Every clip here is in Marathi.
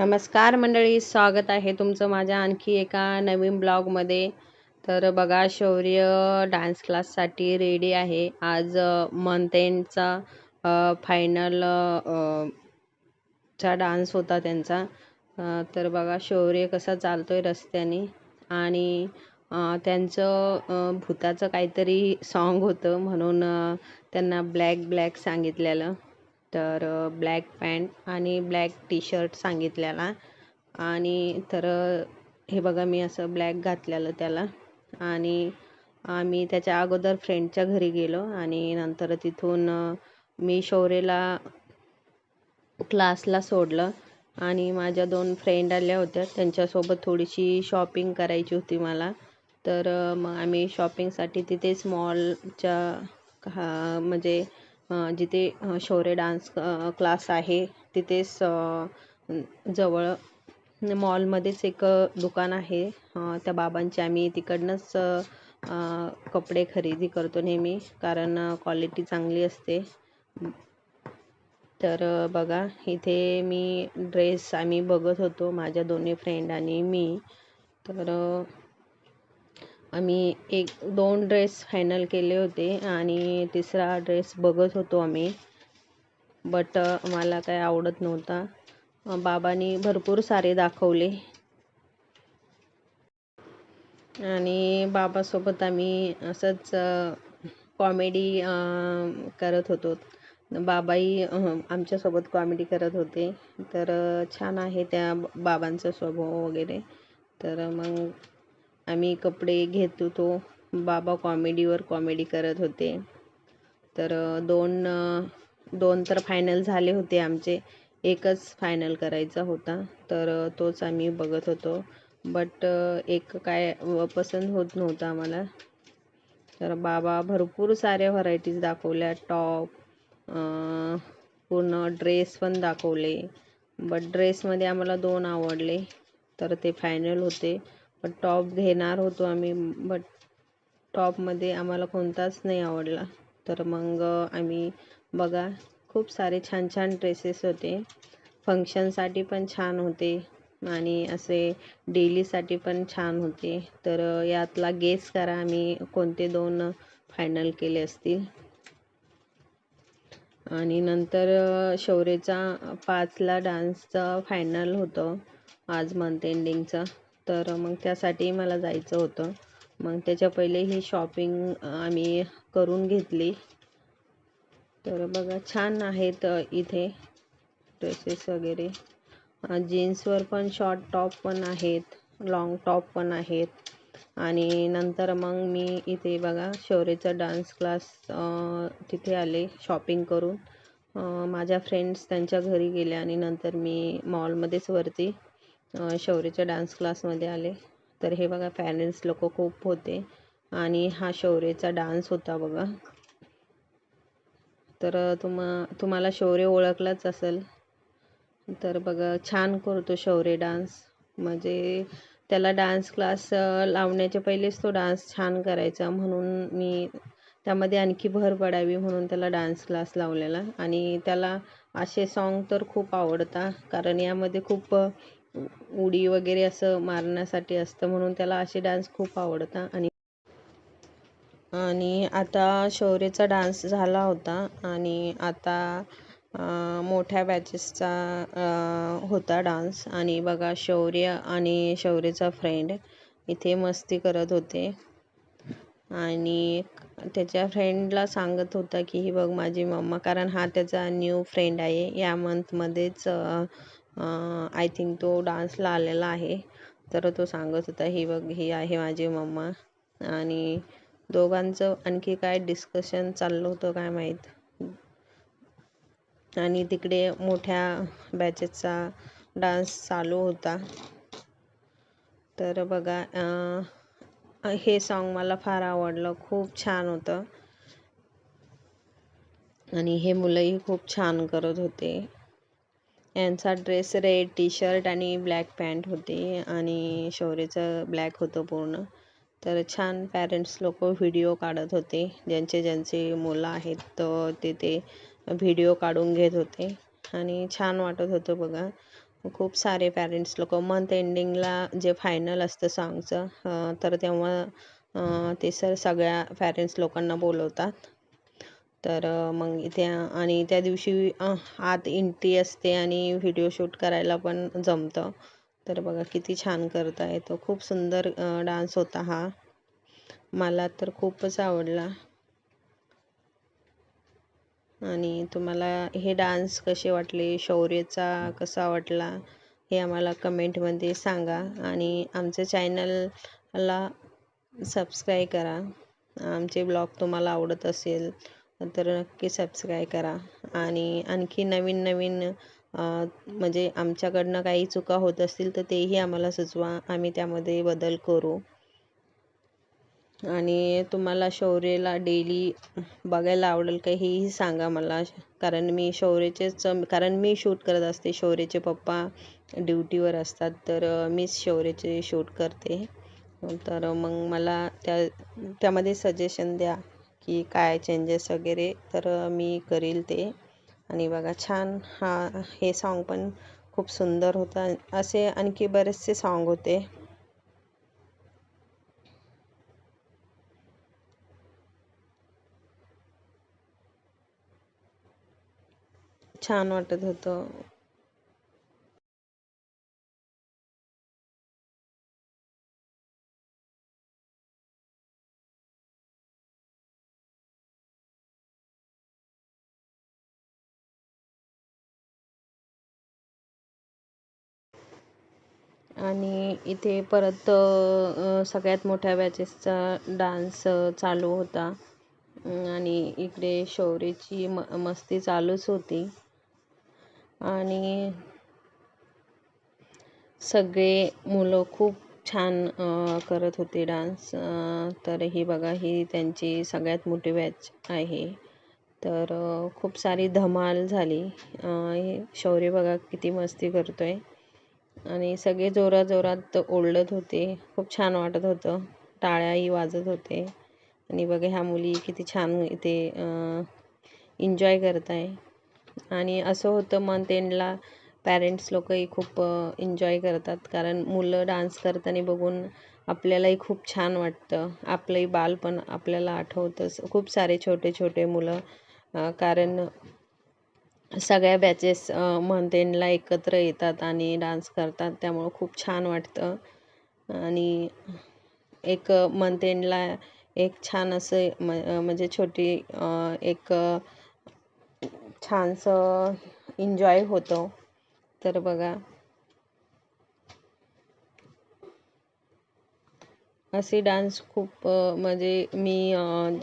नमस्कार मंडळी स्वागत आहे तुमचं माझ्या आणखी एका नवीन ब्लॉगमध्ये. तर बघा शौर्य डान्स क्लाससाठी रेडी आहे. आज मंथ एंडचा फायनल चा डान्स होता त्यांचा. तर बघा शौर्य कसा आहे रस्त्याने आणि त्यांचं भूताचं काहीतरी सॉन्ग होतं म्हणून त्यांना ब्लॅक ब्लॅक सांगितलेलं. तर ब्लॅक पॅन्ट आणि ब्लॅक टी शर्ट सांगितलेला आणि तर हे बघा मी असं ब्लॅक घातलेलं त्याला आणि आम्ही त्याच्या अगोदर फ्रेंडच्या घरी गेलो आणि नंतर तिथून मी शौर्यला क्लासला सोडलं आणि माझ्या दोन फ्रेंड आल्या होत्या त्यांच्यासोबत थोडीशी शॉपिंग करायची होती मला. तर मग आम्ही शॉपिंगसाठी तिथेच मॉलच्या हा म्हणजे जिथे शौर्य डान्स क्लास आहे तिथेच जवळ मॉलमध्येच एक दुकान आहे. त्या बाबांचे आम्ही तिकडनंच कपडे खरेदी करतो नेहमी कारण क्वालिटी चांगली असते. तर बघा इथे मी ड्रेस आम्ही बघत होतो माझ्या दोन्ही फ्रेंड आणि मी. तर आम्ही एक दोन ड्रेस फायनल केले होते आणि तिसरा ड्रेस बघत होतो आम्ही. बट मला काय आवडत नव्हता. बाबांनी भरपूर सारे दाखवले. आणि बाबासोबत आम्ही असंच कॉमेडी करत होतो. बाबाही आमच्यासोबत कॉमेडी करत होते. तर छान आहे त्या बाबांचा स्वभाव वगैरे. तर मग आम्ही कपडे घेत होतो. बाबा कॉमेडीवर कॉमेडी करत होते. तर दोन दोन तर फायनल झाले होते आमचे. एकच फायनल करायचा होता. तर तोच आम्ही बघत होतो. बट एक काय व पसंत होत नव्हतं आम्हाला. तर बाबा भरपूर साऱ्या व्हरायटीज दाखवल्या. टॉप पूर्ण ड्रेस पण दाखवले. बट ड्रेसमध्ये आम्हाला दोन आवडले. तर ते फायनल होते. पण टॉप घेणार होतो आम्ही बट टॉपमध्ये आम्हाला कोणताच नाही आवडला. तर मग आम्ही बघा खूप सारे छान छान ड्रेसेस होते. फंक्शनसाठी पण छान होते. आणि असे डेलीसाठी पण छान होते. तर यातला गेस करा आम्ही कोणते दोन फायनल केले असतील. आणि नंतर शौर्यचा पाचला डान्सचं फायनल होतं. आज मंथ एंडिंगचं तर मग त्यासाठी मला जायचं होतं. मग त्याच्या पहिले ही शॉपिंग आम्ही करून घेतली. तर बघा छान आहेत इथे ड्रेसेस वगैरे. जीन्सवर पण शॉर्ट टॉप पण आहेत लॉंग टॉप पण आहेत. आणि नंतर मग मी इथे बघा शौर्यचा डान्स क्लास तिथे आले शॉपिंग करून. माझ्या फ्रेंड्स त्यांच्या घरी गेल्या आणि नंतर मी मॉलमध्येच वरती शौर्यच्या डान्स क्लासमध्ये आले. तर हे बघा पॅरेंट्स लोक खूप होते. आणि हा शौर्यचा डान्स होता बघा. तर तुम तुम्हाला शौर्य ओळखलाच असेल. तर बघा छान करतो शौर्य डान्स म्हणजे त्याला डान्स क्लास लावण्याच्या पहिलेच तो डान्स छान करायचा. म्हणून मी त्यामध्ये आणखी भर पडावी म्हणून त्याला डान्स क्लास लावलेला. आणि त्याला असे सॉन्ग तर खूप आवडता. कारण यामध्ये खूप उडी वगैरे असं मारण्यासाठी असतं म्हणून त्याला असे डान्स खूप आवडतात. आणि आणि आता शौर्यचा डान्स झाला होता आणि आता मोठ्या बॅचेसचा होता डान्स आणि बघा शौर्य आणि शौर्यचा फ्रेंड इथे मस्ती करत होते. आणि त्याच्या फ्रेंडला सांगत होता की ही बघ माझी मम्मा कारण हा त्याचा न्यू फ्रेंड आहे. या मंथमध्येच आय थिंक तो डान्सला आलेला आहे. तर तो सांगत होता ही बघ ही आहे माझी मम्मा. आणि दोघांचं आणखी काय डिस्कशन चाललं होतं काय माहीत? आणि तिकडे मोठ्या बॅचेसचा डान्स चालू होता. तर बघा हे सॉन्ग मला फार आवडलं. खूप छान होतं. आणि हे मुलंही खूप छान करत होते. यांचा ड्रेस रेड टी शर्ट आणि ब्लॅक पॅन्ट होती आणि शौर्यचं ब्लॅक होतं पूर्ण. तर छान पॅरेंट्स लोक व्हिडिओ काढत होते. ज्यांचे ज्यांचे मुलं आहेत तर ते ते व्हिडिओ काढून घेत होते. आणि छान वाटत होतं बघा. खूप सारे पॅरेंट्स लोक. मंथ एंडिंगला जे फायनल असतं साँगचं तर तेव्हा ते सर सगळ्या पॅरेंट्स लोकांना बोलवतात. तर मग इथे आणि त्या दिवशी आत इंट्री असते आणि व्हिडिओ शूट करायला पण जमतं. तर बघा किती छान करता येतो खूप सुंदर डान्स होता हा. मला तर खूपच आवडला. आणि तुम्हाला हे डान्स कसे वाटले? शौर्यचा कसा वाटला? हे आम्हाला कमेंटमध्ये सांगा. आणि आमच्या चॅनलला सबस्क्राईब करा. आमचे ब्लॉग तुम्हाला आवडत असेल तर नक्की सबस्क्राईब करा. आणि आणखी नवीन नवीन म्हणजे आमच्याकडनं काही चुका होत असतील तर तेही आम्हाला सुचवा. आम्ही त्यामध्ये बदल करू. आणि तुम्हाला शौर्यला डेली बघायला आवडेल का हेही सांगा मला. कारण मी शौर्यचेच कारण मी शूट करत असते. शौर्यचे पप्पा ड्युटीवर असतात. तर मीच शौर्यचे शूट करते. तर मग मला त्या त्यामध्ये सजेशन द्या. की काय चेंजेस वगैरे तर मी करील ते. आणि बघा छान हा हे सॉन्ग पण खूप सुंदर होता. असे आणखी बरेचसे सॉन्ग होते. छान वाटत होतं. आणि इथे परत सगळ्यात मोठ्या बॅचेसचा डान्स चालू होता. आणि इकडे शौर्यची म मस्ती चालूच होती. आणि सगळे मुलं खूप छान करत होते डान्स. तर ही बघा ही त्यांची सगळ्यात मोठी बॅच आहे. तर खूप सारी धमाल झाली. शौर्य बघा किती मस्ती करतो आहे आणि सगळे जोरात जोरात ओरडत होते. खूप छान वाटत होतं. टाळ्याही वाजत होते. आणि बघा ह्या मुली किती छान इथे एन्जॉय करत आहे आणि असं होतं मंथ एंडला पॅरेंट्स लोकही खूप एन्जॉय करतात. कारण मुलं डान्स करताना बघून आपल्यालाही खूप छान वाटतं. आपलंही बालपण आपल्याला आठवतं. खूप सारे छोटे छोटे मुलं कारण सगळ्या बॅचेस मंथ एकत्र येतात आणि डान्स करतात. त्यामुळं खूप छान वाटतं. आणि एक मंथ एंडला एक छान असं म्हणजे छोटी एक छानसं इन्जॉय होतं. तर बघा. असे डान्स खूप म्हणजे मी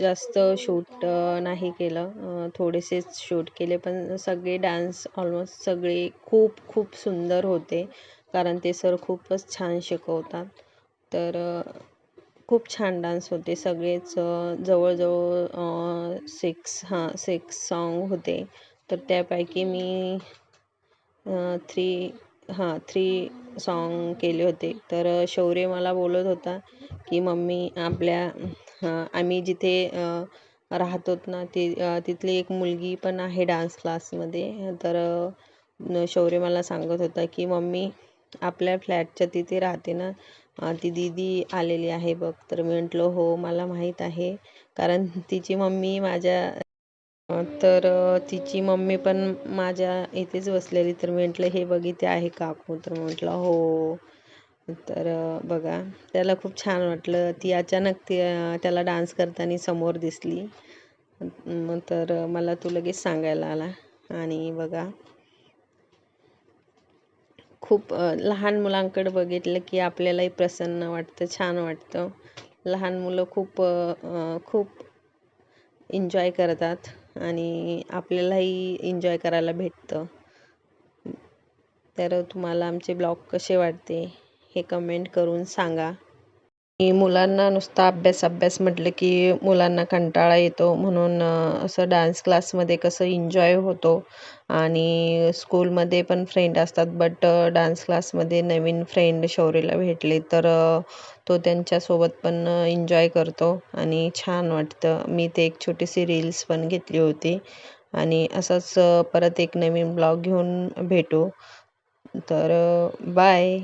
जास्त शूट नाही केलं. थोडेसेच शूट केले पण सगळे डान्स ऑलमोस्ट सगळे खूप खूप सुंदर होते. कारण ते सर खूपच छान शिकवतात. तर खूप छान डान्स होते. सगळेच जवळजवळ सिक्स हां सिक्स सॉन्ग होते. तर त्यापैकी मी थ्री हां थ्री सॉन्ग केले होते. तर शौर्य मला बोलत होता की मम्मी आपल्या आम्ही जिथे राहतो ना ती तिथली एक मुलगी पण आहे डान्स क्लासमध्ये तर शौर्य मला सांगत होता की मम्मी आपल्या फ्लॅटच्या तिथे राहते ना ती दीदी आलेली आहे बघ. तर मी म्हटलं हो मला माहीत आहे. कारण तिची मम्मी माझ्या तर तिची मम्मी पण माझ्या इथेच बसलेली. तर मी म्हटलं हे बघिते आहे काकू. तर म्हटलं हो. तर बघा त्याला खूप छान वाटलं. ती अचानक ती त्याला डान्स करताना समोर दिसली. मग तर मला तू लगेच सांगायला आला. आणि बघा खूप लहान मुलांकडे बघितलं की आपल्यालाही प्रसन्न वाटतं छान वाटतं. लहान मुलं खूप खूप एन्जॉय करतात. आणि आपल्यालाही एन्जॉय करायला भेटतं. तर तुम्हाला आमचे ब्लॉग कसे वाटते हे कमेंट करून सांगा. मुलांना नुसता अभ्यास अभ्यास म्हटलं की मुलांना कंटाळा येतो म्हणून असं डान्स क्लासमध्ये कसं एन्जॉय होतो. आणि स्कूलमध्ये पण फ्रेंड असतात बट डान्स क्लासमध्ये नवीन फ्रेंड शौर्यला भेटले तर तो त्यांच्यासोबत पण एन्जॉय करतो आणि छान वाटतं. मी ते एक छोटीशी रील्स पण घेतली होती आणि असंच परत एक नवीन ब्लॉग घेऊन भेटू. तर बाय